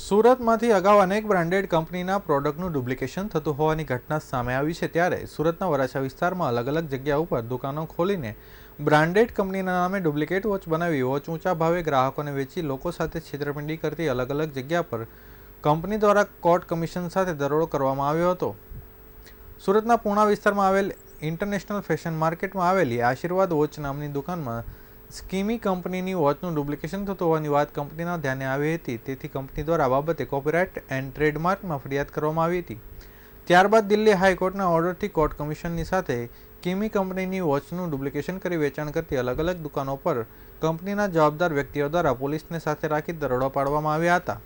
સુરતમાંથી અગાઉ અનેક બ્રાન્ડેડ કંપનીના પ્રોડક્ટનું ડુપ્લિકેશન થતું હોવાની ઘટના સામે આવી છે ત્યારે સુરતના વરાછા વિસ્તારમાં અલગ અલગ જગ્યા ઉપર દુકાનો ખોલીને બ્રાન્ડેડ કંપનીના નામે ડુપ્લિકેટ વોચ બનાવી વોચ ઊંચા ભાવે ગ્રાહકોને વેચી લોકો સાથે છેતરપિંડી કરતી અલગ અલગ જગ્યા પર કંપની દ્વારા કોર્ટ કમિશન સાથે દરોડો કરવામાં આવ્યો હતો. સુરતના પૂણા વિસ્તારમાં આવેલ ઇન્ટરનેશનલ ફેશન માર્કેટમાં આવેલી આશીર્વાદ વોચ નામની દુકાનમાં સ્કીમી કંપનીની વોચનું ડુપ્લિકેશન થતું હોવાની વાત કંપનીના ધ્યાને આવી હતી. તેથી કંપની દ્વારા બાબતે કોપીરાઇટ એન્ડ ટ્રેડમાર્કમાં ફરિયાદ કરવામાં આવી હતી. ત્યારબાદ દિલ્હી હાઈકોર્ટના ઓર્ડરથી કોર્ટ કમિશનની સાથે કિમી કંપનીની વોચનું ડુપ્લિકેશન કરી વેચાણ કરતી અલગ અલગ દુકાનો પર કંપનીના જવાબદાર વ્યક્તિઓ દ્વારા પોલીસને સાથે રાખી દરોડો પાડવામાં આવ્યા હતા.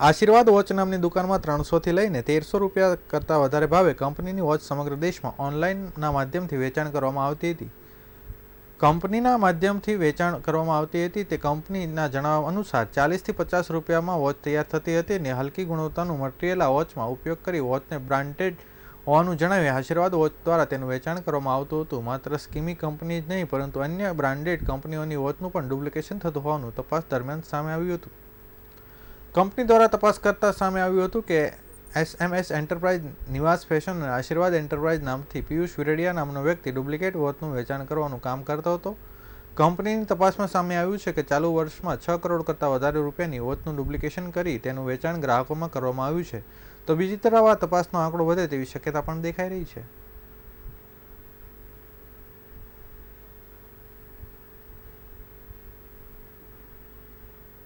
આશીર્વાદ વોચ નામની દુકાનમાં ત્રણસોથી લઈને તેરસો રૂપિયા કરતાં વધારે ભાવે કંપનીની વોચ સમગ્ર દેશમાં ઓનલાઈનના માધ્યમથી વેચાણ કરવામાં આવતી હતી. કંપનીના માધ્યમથી વેચાણ કરવામાં આવતી હતી. તે કંપનીના જણાવ્યા અનુસાર ચાલીસથી પચાસ રૂપિયામાં વોચ તૈયાર થતી હતી અને હલકી ગુણવત્તાનું મટીરિયલ આ વોચમાં ઉપયોગ કરી વોચને બ્રાન્ડેડ હોવાનું જણાવી આશીર્વાદ વોચ દ્વારા તેનું વેચાણ કરવામાં આવતું હતું. માત્ર સ્કીમી કંપની જ નહીં, પરંતુ અન્ય બ્રાન્ડેડ કંપનીઓની વોચનું પણ ડુપ્લિકેશન થતું હોવાનું તપાસ દરમિયાન સામે આવ્યું હતું. કંપની દ્વારા તપાસ કરતા સામે આવ્યું હતું કે એસએમએસ એન્ટરપ્રાઇઝ નિવાસ ફેશન અને આશીર્વાદ એન્ટરપ્રાઇઝ નામથી પિયુષ વિરડિયા નામનો વ્યક્તિ ડુપ્લિકેટ વોચનું વેચાણ કરવાનું કામ કરતો હતો. કંપનીની તપાસમાં સામે આવ્યું છે કે ચાલુ વર્ષમાં છ કરોડ કરતાં વધારે રૂપિયાની વોચનું ડુપ્લિકેશન કરી તેનું વેચાણ ગ્રાહકોમાં કરવામાં આવ્યું છે. તો બીજી તરફ આ તપાસનો આંકડો વધે તેવી શક્યતા પણ દેખાઈ રહી છે.